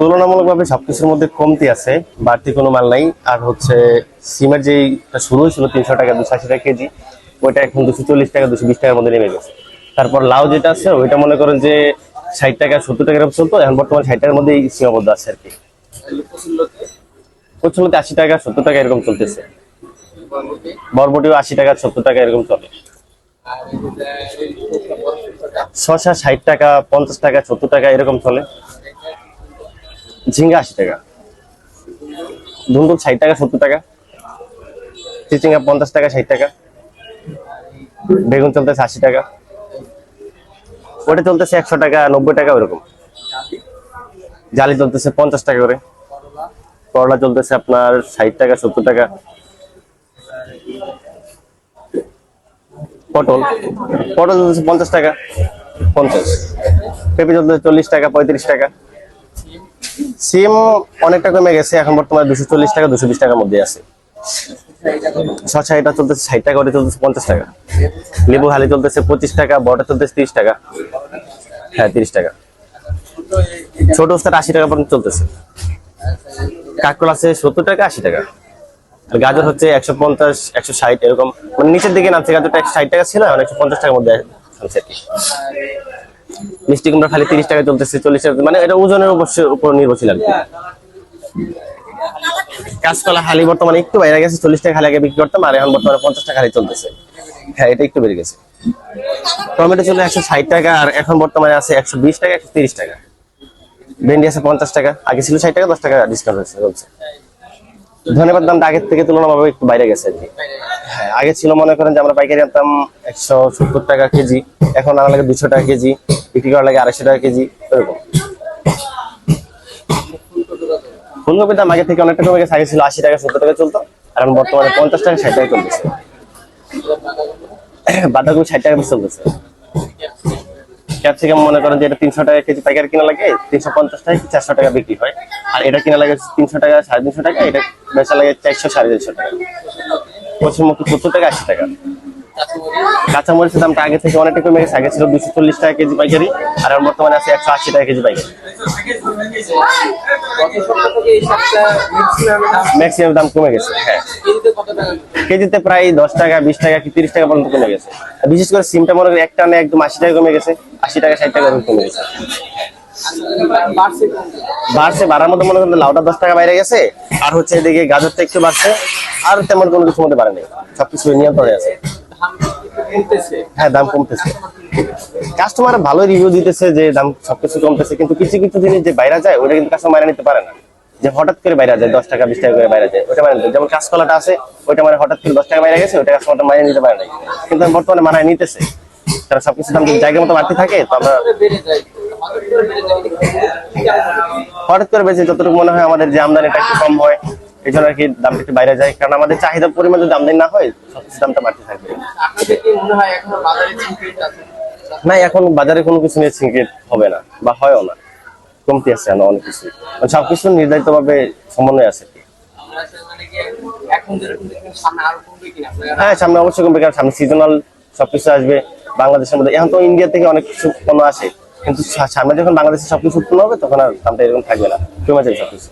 তুলনামূলকভাবে সবকিছুর মধ্যে কমতি আছে, বাড়তি কোনো মাল নাই। আর হচ্ছে সিমের যেই শুরু হয়েছিল তিনশো টাকা দুশো আশি টাকা কেজি, ওইটা এখন দুশো চল্লিশ টাকা, দুশো বিশ টাকার মধ্যে নেমে গেছে। তারপর লাউ যেটা আছে, ওইটা মনে করেন যে ষাট টাকা, সত্তর টাকা চলতো, এখন বর্তমানে ষাট টাকার মধ্যেই সীমাবদ্ধ আছে আর কি। প্রচলতে আশি টাকা, সত্তর টাকা এরকম চলতেছে। বরবটিও আশি টাকা, সত্তর টাকা এরকম চলে। শশা ষাট টাকা, পঞ্চাশ টাকা, সত্তর টাকা এরকম চলে। ঝিঙ্গা আশি টাকা। ধুন্দুল ষাট টাকা, সত্তর টাকা। চিচিঙ্গা পঞ্চাশ টাকা, ষাট টাকা। বেগুন চলতেছে আশি টাকা। ওটা চলতেছে একশো টাকা, নব্বই টাকা ওরকম জালি চলতেছে পঞ্চাশ টাকা করে। করলা চলতেছে আপনার ষাট টাকা, সত্তর টাকা। পটল। পটল চলতেছে পঞ্চাশ টাকা, পঞ্চাশ। পেঁপে চলতেছে চল্লিশ টাকা, পঁয়ত্রিশ টাকা। সিম অনেকটা কমে গেছে, এখন বর্তমানে দুশো চল্লিশ টাকা, দুশো বিশ টাকার মধ্যে আছে। শশা এটা চলতেছে ষাট টাকা, ওটা চলতেছে পঞ্চাশ টাকা। লেবু হালি চলতেছে পঁচিশ টাকা বড়টা চলতেছে তিরিশ টাকা। হ্যাঁ তিরিশ টাকা। ছোট ওস্তার আশি টাকা পর্যন্ত চলতেছে। কাকরোল আছে সত্তর টাকা, আশি টাকা। আর গাজর হচ্ছে একশো পঞ্চাশ, একশো ষাট, এরকম। মানে নিচের দিকে নামছে, গাজরটা একশো ষাট টাকা ছিল, এখন একশো পঞ্চাশ টাকার মধ্যে কি। মিষ্টি কুমড়া খালি তিরিশ টাকা চলতেছে, চল্লিশ টাকা মানে এটা ওজনের উপর নির্ভরশীল আর কি। কাঁচকলা হালি বর্তমানে একটু বাইরে গেছে, চল্লিশ টাকা খালি আগে বিক্রি করতাম, আর এখন বর্তমানে পঞ্চাশ টাকা খালি চলতেছে। হ্যাঁ এটা একটু বেড়ে গেছে। টমেটো ছিল একশো ষাট টাকা, আর এখন বর্তমানে আছে একশো বিশ টাকা, একশো তিরিশ টাকা। ভেন্ডি আছে পঞ্চাশ টাকা, আগে ছিল ষাট টাকা, দশ টাকা ডিসকাউন্ট হয়েছে চলছে ধন্যবাদ দামটা আগের থেকে তুলনাভাবে একটু বাইরে গেছে আর কি। হ্যাঁ আগে ছিল মনে করেন যে আমরা পাইকারি আনতাম একশো সত্তর টাকা কেজি, এখন আনা লাগে দুশো টাকা কেজি। বিক্রি করা লাগে আড়াইশো টাকা কেজি এরকম। ফুলকপির দাম আগে থেকে অনেকটা কমে গেছে ছিল আশি টাকা, সত্তর টাকা চলতো, আর এখন বর্তমানে পঞ্চাশ টাকা, ষাট টাকা চলতেছে। বাঁধাকপি ষাট টাকা চলতেছে। ক্যাপসিকাম মনে করেন যে এটা তিনশো টাকা কেজি পাইকারি কিনা লাগে, তিনশো পঞ্চাশ টাকা চারশো টাকা বিক্রি হয়। আর এটা কিনা লাগে তিনশো টাকা, সাড়ে তিনশো টাকা, এটা বেচা লাগে চারশো, সাড়ে চারশো টাকা। পশ্চিমবঙ্গ সত্তর টাকা, আশি টাকা। কাঁচামরিচের দামটা আগে থেকে অনেকটা কমে গেছে। আগে ছিল দুশো চল্লিশ টাকা কেজি পাইকারি, আর বর্তমানে আছে একশো আশি টাকা কেজি পাইকারি। ম্যাক্সিমাম দাম কমে গেছে হ্যাঁ। কেজিতে প্রায় দশ টাকা, বিশ টাকা কি তিরিশ টাকা পর্যন্ত কমে গেছে। বিশেষ করে সিমটা মনে করি একটা একদম আশি টাকা কমে গেছে, আশি টাকা, ষাট টাকা কমে গেছে। বাড়ছে, বাড়ার মতো মনে করেন লাউটা দশ টাকা বাইরে গেছে, আর হচ্ছে এদিকে গাজরটা একটু বাড়ছে, আর তেমন কোনো কিছু মধ্যে বাড়ে নেই। সবকিছু নিয়ন্ত্রণে আছে। কমতেছে। হ্যাঁ দাম কমতেছে। কাস্টমার ভালো রিভিউ দিতেছে যে দাম সবকিছু কমতেছে, কিন্তু কিছু কিছু জিনিস যে যায়, ওটা কিন্তু কাস্টমার নিতে পারে না। যে হঠাৎ করে বাইরে যায়, দশ টাকা, বিশ টাকা করে বাইরে যায়, ওটা মানে যেমন কাঁচকলাটা আছে, ওইটা মানে হঠাৎ করে দশ টাকা বাইরে গেছে ওটা কাস্টমারটা মানিয়ে নিতে পারে না কিন্তু বর্তমানে মানায় নিতেছে। তারা সবকিছু দাম যদি জায়গার মতো বাড়তে থাকে, তো আমরা? হঠাৎ করে বেশি যতটুকু মনে হয় আমাদের যে আমদানিটা একটু কম হয়। এই জন্য আর কি দামটা একটু বাইরে যায় কারণ আমাদের চাহিদার পরিমাণ যদি আমদানি না হয় সবকিছু দামটা বাড়তে থাকবে। না এখন বাজারে কোনো কিছু নিয়ে সিঙ্কেট হবে না বা হয়ও না। কমতি আছে না অনেক কিছু। মানে সবকিছু নির্ধারিত ভাবে সমন্বয় আছে। মানে হ্যাঁ সামনে অবশ্যই কমবে কারণ সামনে সিজনাল সবকিছু আসবে বাংলাদেশের মধ্যে। এখন তো ইন্ডিয়া থেকে অনেক কিছু পণ্য আসে। কিন্তু সামনে যখন বাংলাদেশে সবকিছু উৎপন্ন হবে তখন আর দামটা এরকম থাকবে না। কমে যাবে সবকিছু।